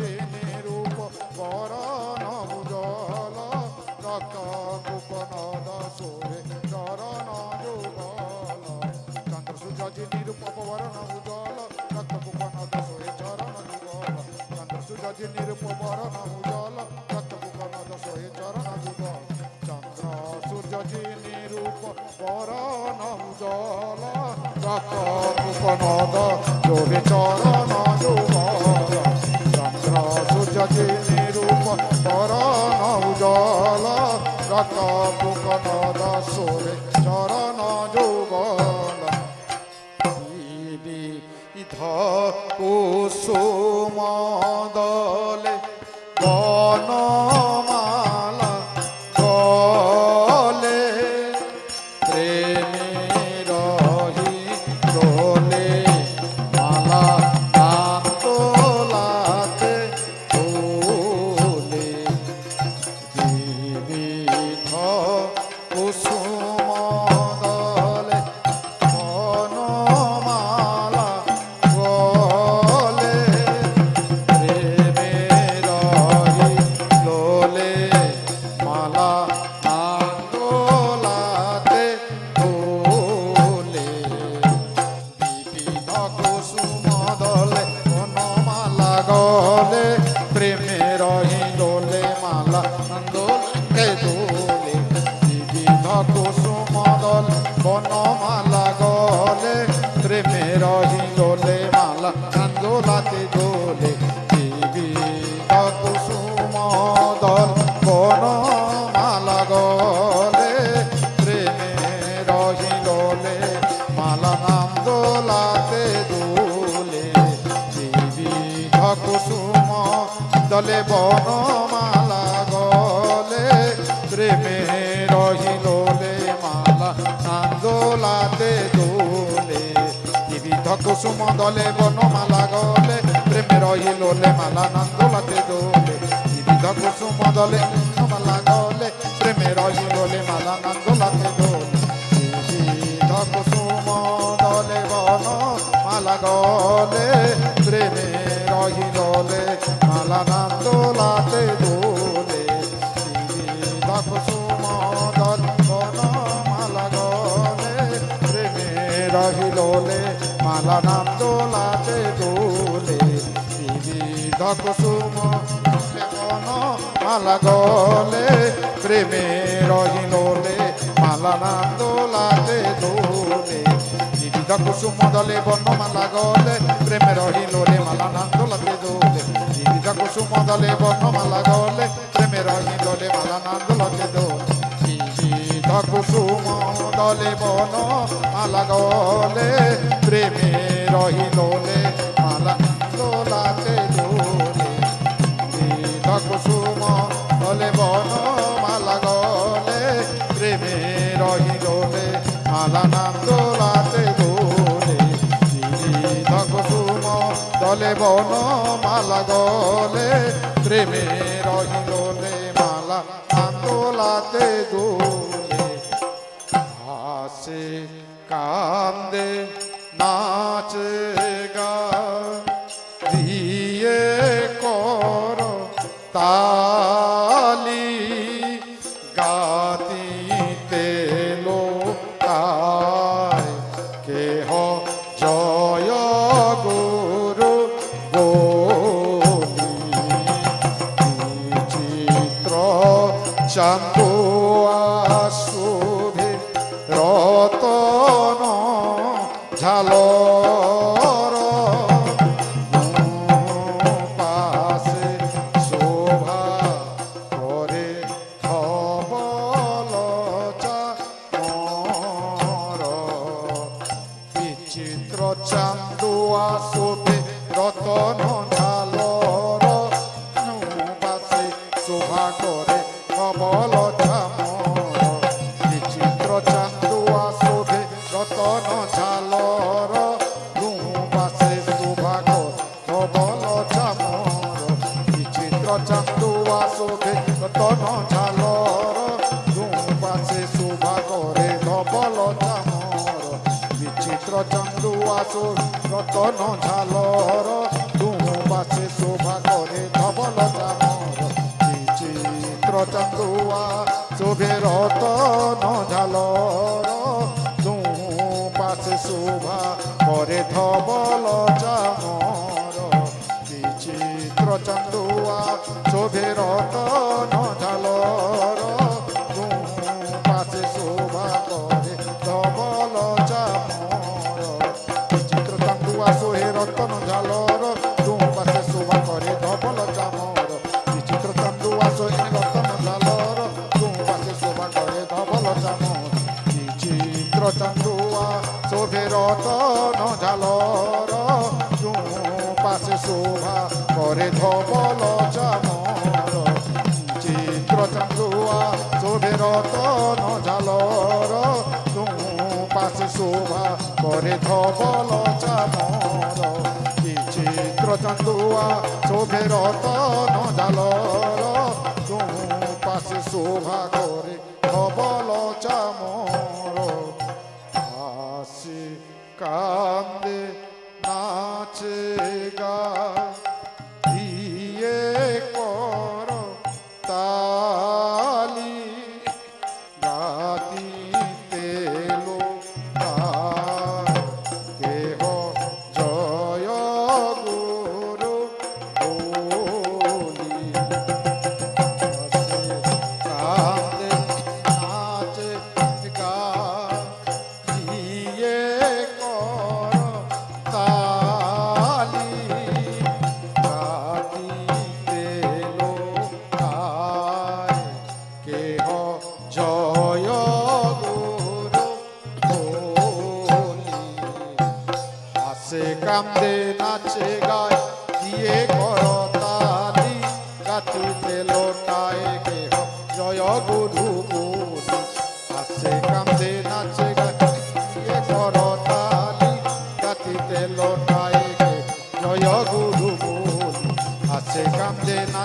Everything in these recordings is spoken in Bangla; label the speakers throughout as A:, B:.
A: Yeah. বলে গণ মালা কান্দোলাতে দোলে দিবি কত সুমদল কোন মালা গলে প্রেমে রহিললে মালা নাম দোলাতে দোলে দিবি কত সুমদলে বন কুসুম দলে বনমালা গলে প্রেমের হিলোলে মালা নান্দোলাতে দোলে কুসুম দলে মালা গলে প্রেমের হিলোলে মালা নান্দ মালা দোলে প্রেমে রহি দোলে মালা না দোলাতে দোলে নিবিদ কুসুম দলে বর্ণমালা গলে প্রেমে রহি লোলে মালা না দোলাতে দোলে নিবিদ কুসুম দলে বর্ণমালা গলে প্রেমে রহি দোলে মালা না দোলাতে দোলে নিবিদ কুসুম দলে বর্ণমালা গলে প্রেমে রহি লোলে বনমালা গলে প্রেমের Shanto. નો ચાંદુઆ શોભે તનો ઝાલો તું પાસે શોભા કરે ધોબલો ચામર વિચિત્ર ચાંદુઆ શોભ તનો ઝાલો તું પાસે શોભા કરે ધોબલો ચામર વિચિત્ર ચાંદુઆ શોભે રતનો ઝાલો તું પાસે શોભા করে ধবল চামর ચંદુઆ શોભે રોટો નો ઝાલો તું પાસે શોભા કરે ધબલ ચામર ચિત્ર ચંદુઆ શોહે રતન ઝાલો તું પાસે શોભા કરે ધબલ ચામર વિચિત્ર ચંદુઆ શોહે રતન ઝાલો તું પાસે શોભા કરે ધબલ ચામર વિચિત્ર ચંદુઆ શોભે રતન ઝાલો તું પાસે શોભા করে ধবল চামর চিত্র চান্দুয়া শোভে রত ঝালর তু পাশে শোভা করে ধবল চামর চিত্র চান্দুয়া শোভে রত ঝালর তু পাশে শোভা করে ধবল চামর আসি কান্দে নাচে গা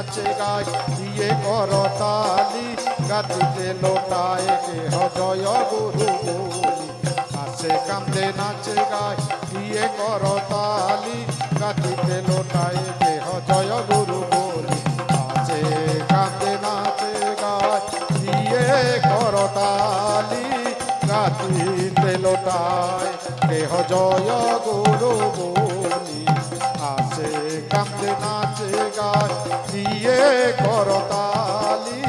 A: নাচে গায় দিয়ে করতালি গাতিতে লোটায় কে হজয় গুরু বলি নাচে কান্দে নাচে গায় দিয়ে করতালি গাতিতে লোটায় কে হজয় গুরু বলি নাচে কান্দে নাচে গায় দিয়ে করতালি গাতিতে লোটায় কে হজয় গুরু বলি নাচে কান্দে নাচ তার দিয়ে করতালি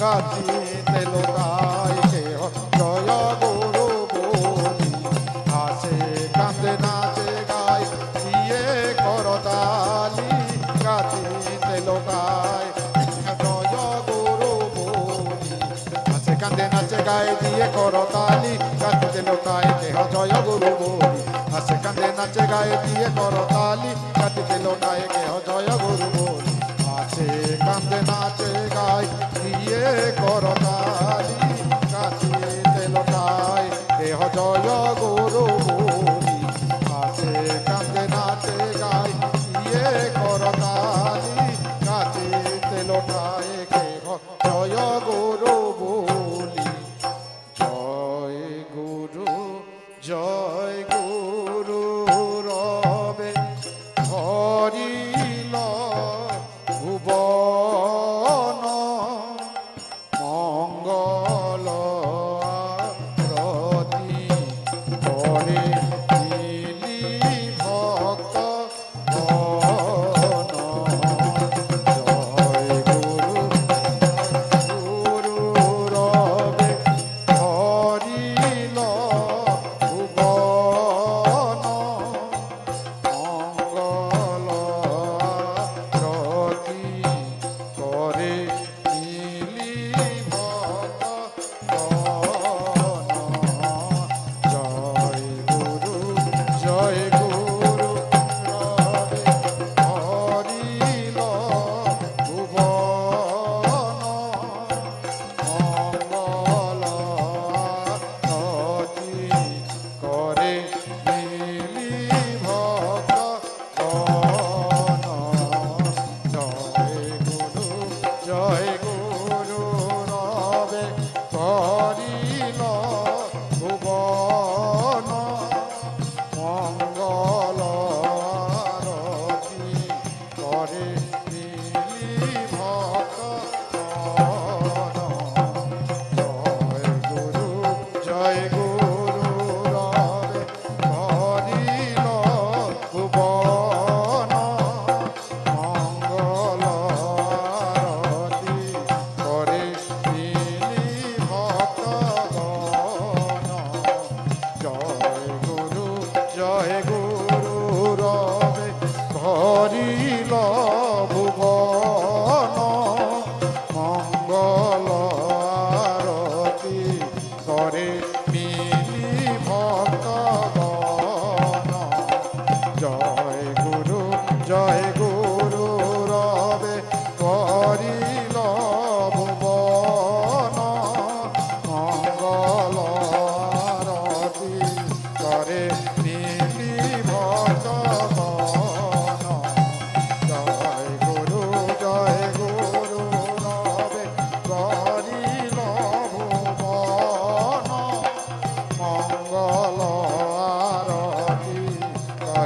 A: কাজী তেলতাই সে জয় গুরু বলি আসে কাঁদে নাচে গাই দিয়ে করতালি কাজী তেলতাই জয় গুরু বলি আসে কাঁদে নাচে গাই দিয়ে করতালি কাজী তেলতাই দেহ জয় গুরু বলি আসে কাঁদে নাচে গায়ে দিয়ে করতালি কাটিতে লোটায় কেহ জয় গুরু করে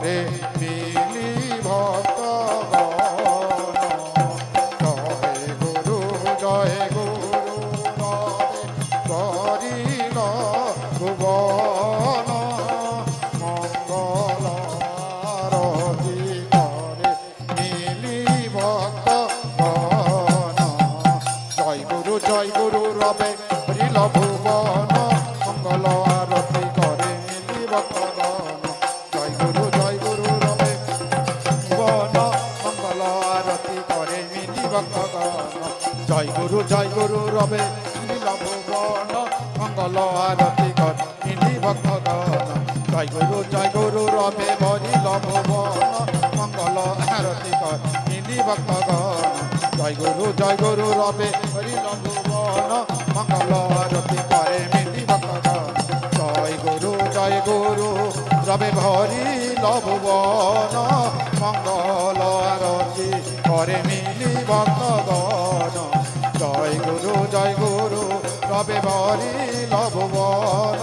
A: parede. ভালো আরতি কর হিন্দি ভক্তগণ জয় গুরু জয় গুরু রবে হরি লঘুবন মঙ্গল আরতি করে হিন্দি ভক্তগণ জয় গুরু জয় গুরু রবে হরি লঘুবন মঙ্গল আরতি করে মিলি ভক্তগণ জয় গুরু জয় গুরু রবে হরি লঘুবন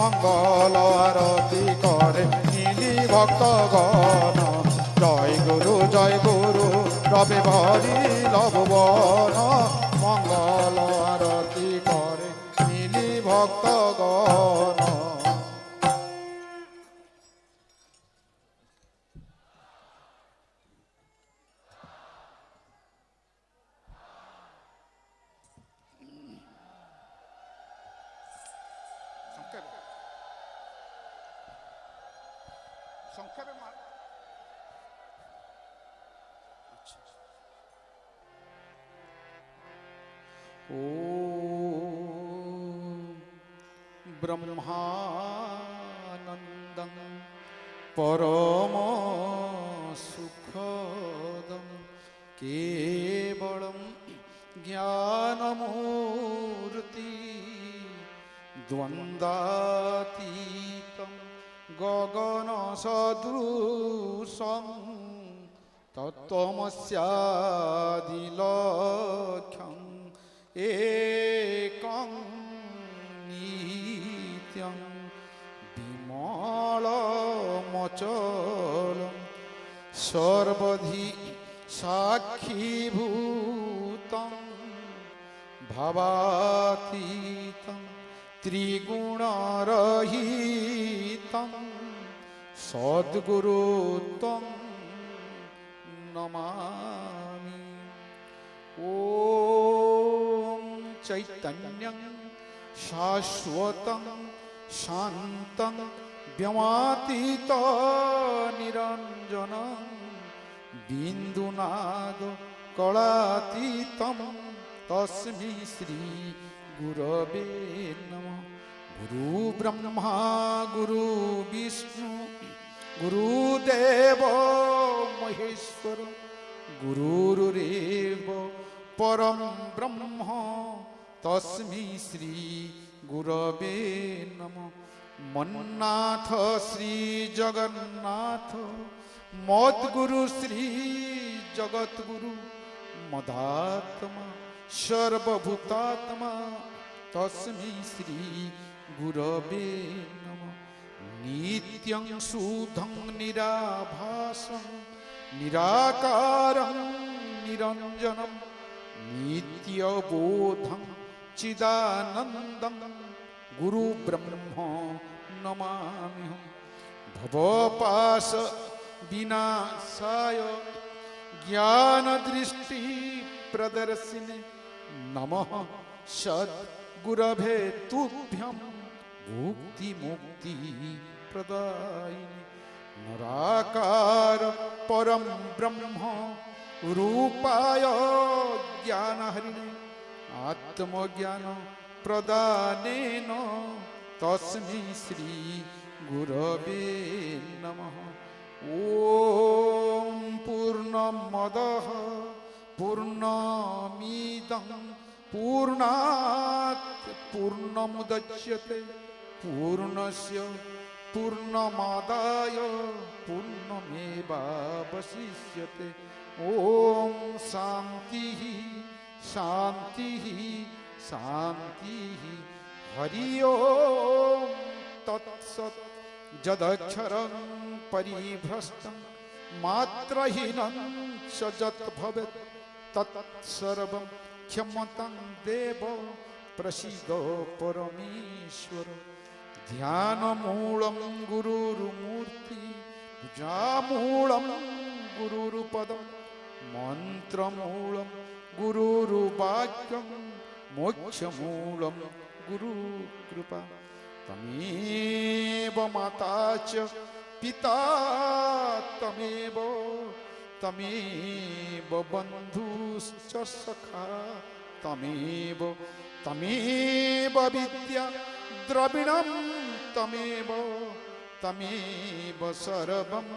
A: মঙ্গল আরতি করে ভক্ত গণ তবে ভরি লবণ মঙ্গল আরতি করে নীলি ভক্তগণ
B: সংক্ষেপে সংক্ষেপে ओ ब्रह्मानन्दं परम सुखदं केवलं ज्ञानमूर्ति द्वन्द्वातीतं गगनसदृशं तत्त्वमस्यादिलक्ष একং নিত্যং বিমল মচল সর্বধি সাক্ষীভূতং ভবাতীতং ত্রিগুণরহিতং সদ্গুরুত্বং নমা চৈতন্যং শাশ্বতং শান্তং ব্যমাতীত নিরঞ্জন বিন্দুনাদ কলাতীতম তসমি শ্রী গুরবে নম গুরু ব্রহ্মা গুরু বিষ্ণু গুরুদেব মহেশ্বর গুরুরেব পরম ব্রহ্ম তস্মি শ্রী গুরবে নম মন্নাথ শ্রী জগন্নাথ মদগুরু শ্রী জগৎগুরু মদাত্মা সর্বভূতাত্মা তস্মি শ্রী গুরবে নম নিত্যং শুধং নিরাভাসং নিরাকারং নিরঞ্জনম নিত্যবোধম सच्चिदानंद चिदानन्दं गुरुब्रह्म नमाम्यहं भवोपास विनाशाय ज्ञानदृष्टिप्रदर्शिनि नमः सद्गुरभे तुभ्यं मुक्तिमुक्तिप्रदायिनि नराकार परम ब्रह्म रूपाय ज्ञानहरिणे आत्मज्ञान प्रदान तस्मी श्री गुरवे नमः ॐ पूर्ण पूर्णमिदं पूर्ण पूर्णमुदच्यते पूर्णस्य पूर्णमादाय पूर्णमेवावशिष्यते ओ शांति शान्ति शान्ति हरि ओम तत्सत् जदक्षरं परिभ्रष्टं मात्रहीनं च यत् भवेत् तत्सर्वं क्षमतं देव प्रसीद परमेश्वर ध्यानमूलं गुरुर्मूर्ति पूजामूलं गुरुरुपदं मन्त्रमूलम् गुरुरूपाख्यं मोक्षमूलं गुरुकृपा तमेव माता च पिता तमेव तमेव बन्धुश्च सखा तमेव तमेव विद्या द्रविणं तमेव तमेव सर्वं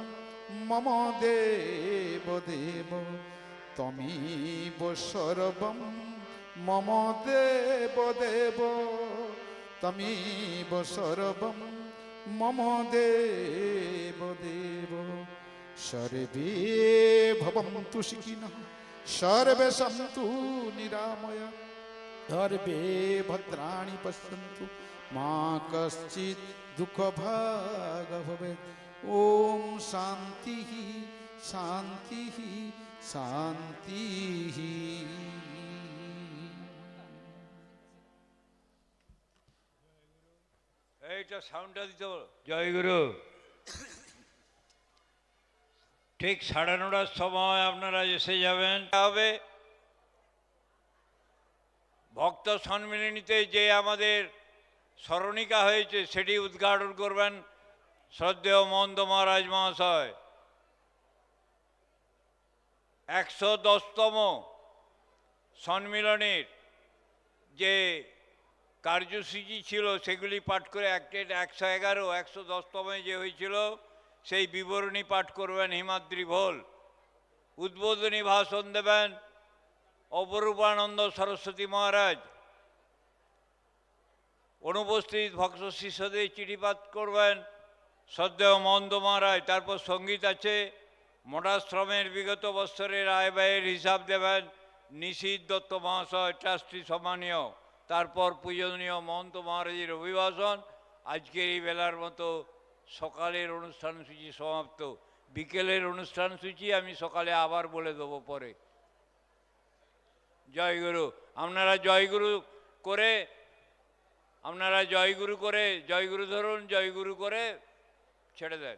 B: मम देव देव তমি সর্বম মম দেব দেব তমি সর্বম মম দেব দেব সর্বে ভবন্তু শিখিনঃ সর্বে সন্তু নিরাময় সর্বে ভদ্রাণী পশ্যন্তু মা কশ্চিৎ দুঃখ ভাগ ভবে ওম শান্তি শান্তি শান্তি
C: এইটা সাউন্ডটা দিতে
D: পারো
C: ঠিক সাড়ে নটার সময় আপনারা এসে যাবেন হবে ভক্ত সম্মিলনীতে যে আমাদের স্মরণিকা হয়েছে সেটি উদ্ঘাটন করবেন শ্রদ্ধেয় মন্দ মহারাজ মহাশয় একশো দশতম সম্মিলনের যে কার্যসূচি ছিল সেগুলি পাঠ করে একটেট একশো এগারো একশো দশতমে যে হয়েছিল সেই বিবরণী পাঠ করবেন হিমাদ্রি ভোল উদ্বোধনী ভাষণ দেবেন অপরূপানন্দ সরস্বতী মহারাজ অনুপস্থিত ভক্ত শিষ্যদের চিঠিপাত করবেন সদ্দেহ মন্দ মহারাজ তারপর সঙ্গীত আছে মঠাশ্রমের বিগত বছরের আয় ব্যয়ের হিসাব দেবেন নিশীত দত্ত মহাশয় ট্রাস্টি সম্মানীয় তারপর পূজনীয় মহন্ত মহারাজের অভিবাসন আজকের এই বেলার মতো সকালের অনুষ্ঠান সূচি সমাপ্ত বিকেলের অনুষ্ঠান সূচি আমি সকালে আবার বলে দেবো পরে জয়গুরু আপনারা জয়গুরু করে আপনারা জয়গুরু করে জয়গুরু ধরুন জয়গুরু করে ছেড়ে দেন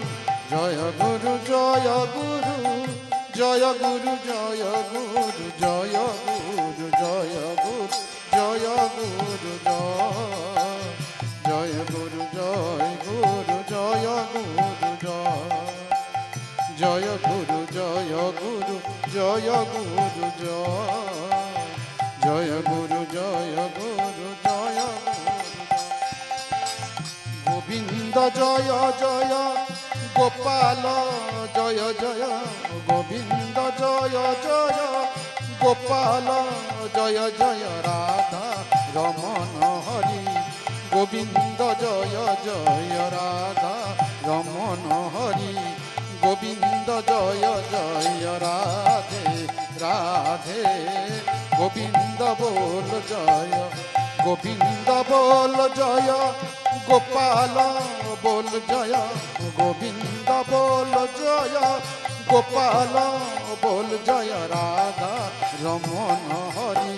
B: জয় গুরু জয় গুরু জয় গুরু জয় গুরু জয় গুরু জয় গুরু জয় গুরু জয় গুরু জয় গুরু জয় গুরু জয় গুরু জয় গুরু জয় গুরু জয় গুরু জয় গুরু জয় গোবিন্দ জয় জয় গোপাল জয় জয় গোবিন্দ জয় জয় গোপাল জয় জয় রাধা রমন হরি গোবিন্দ জয় জয় রাধা রমন হরি গোবিন্দ জয় জয় রাধে রাধে গোবিন্দ বোল জয় গোবিন্দ বোল জয় গোপাল বল জয়া গোবিন্দ বল জয়া গোপাল বল জয় রাধা রমন হরি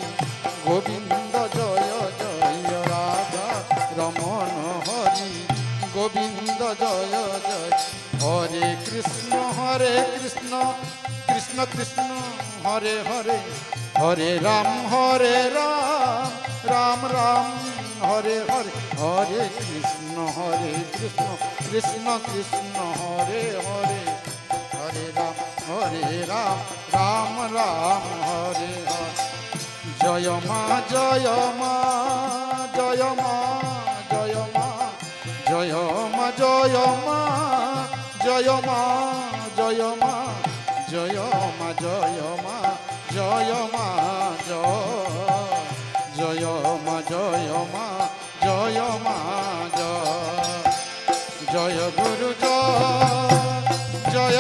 B: গোবিন্দ জয় জয় রাধা রমন হরি গোবিন্দ জয় জয় হরে কৃষ্ণ হরে কৃষ্ণ কৃষ্ণ কৃষ্ণ হরে হরে হরে রাম হরে রাম রাম রাম হরে হরে হরে কৃষ্ণ হরে কৃষ্ণ কৃষ্ণ কৃষ্ণ হরে হরে হরে রাম হরে রাম রাম রাম হরে হরে জয় মা জয় মা জয় মা জয় মা জয় মা জয় মা জয় মা জয় মা জয় মা জয় মা জয় মা জয় জয় মা জয় মা জয় মা জয় জয় গুরু জয় জয়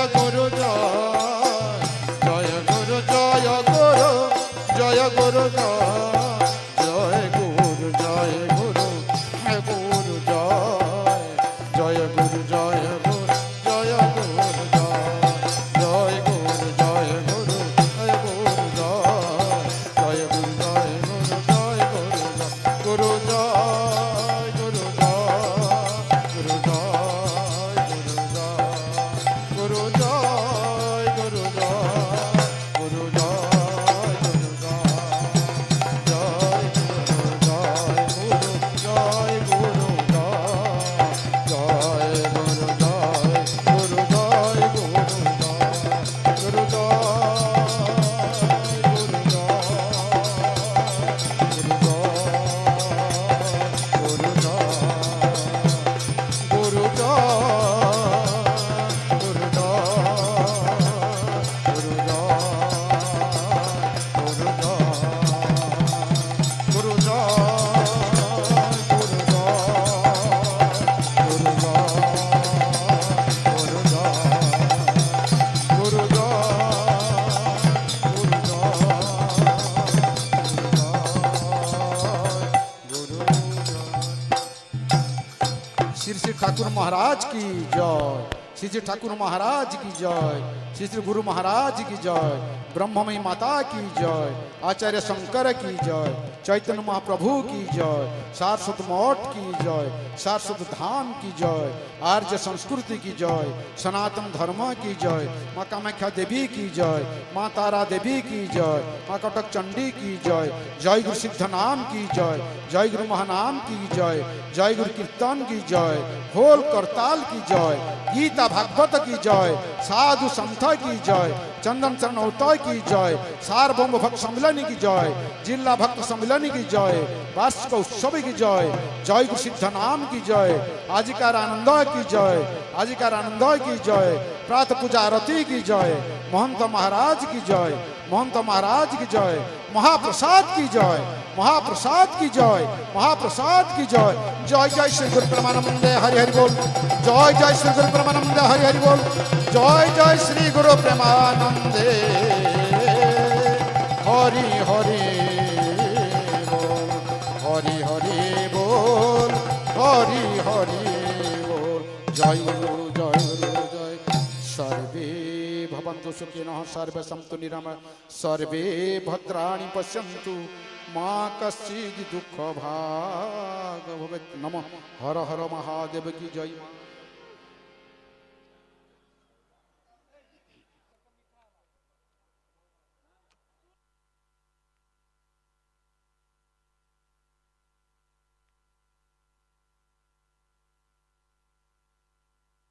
E: শ্রী ঠাকুর মহারাজ কি জয় শ্রী শ্রী গুরু মহারাজ কি জয় ব্রহ্মময়ী মাতা কি জয় আচার্য শঙ্কর কি জয় चैतन्य महाप्रभु की जय सारस्वत मठ की जय सारस्वत धाम की जय आर्य संस्कृति की जय सनातन धर्म की जय माँ कामाख्या देवी की जय माँ तारा देवी की जय माँ कटक चंडी की जय जय गुरु सिद्ध नाम की जय जय गुरु महानाम की जय जय गुरु कीर्तन की जय होल करताल की जय गीता भागवत की जय साधु संत की जय चंदन चरण की जय सार्वभौम भक्त सम्मेलन की जय जिला भक्त सम्मेलन कल्याणी की जय वार्षिक उत्सव की जय जय गुरु सिद्ध नाम की जय आजिकार आनंद की जय आजिकार आनंद की जय प्रातः पूजा आरती की जय महंत महाराज की जय महंत महाराज की जय महाप्रसाद की जय महाप्रसाद की जय महाप्रसाद की जय जय जय श्री गुरु परमानंद हरि हरि बोल जय जय श्री गुरु परमानंद हरि हरि बोल जय जय श्री गुरु प्रेमानंदे हरि हरि জয় গুরু জয় গুরু জয় সর্বে ভবন্তু সুখিনঃ সর্বে সন্তু নিরাম সর্বে ভদ্রাণি পশ্যন্তু মা কশ্চিদ দুঃখ ভাগ ভবেত নম হর হর মহাদেব কি জয়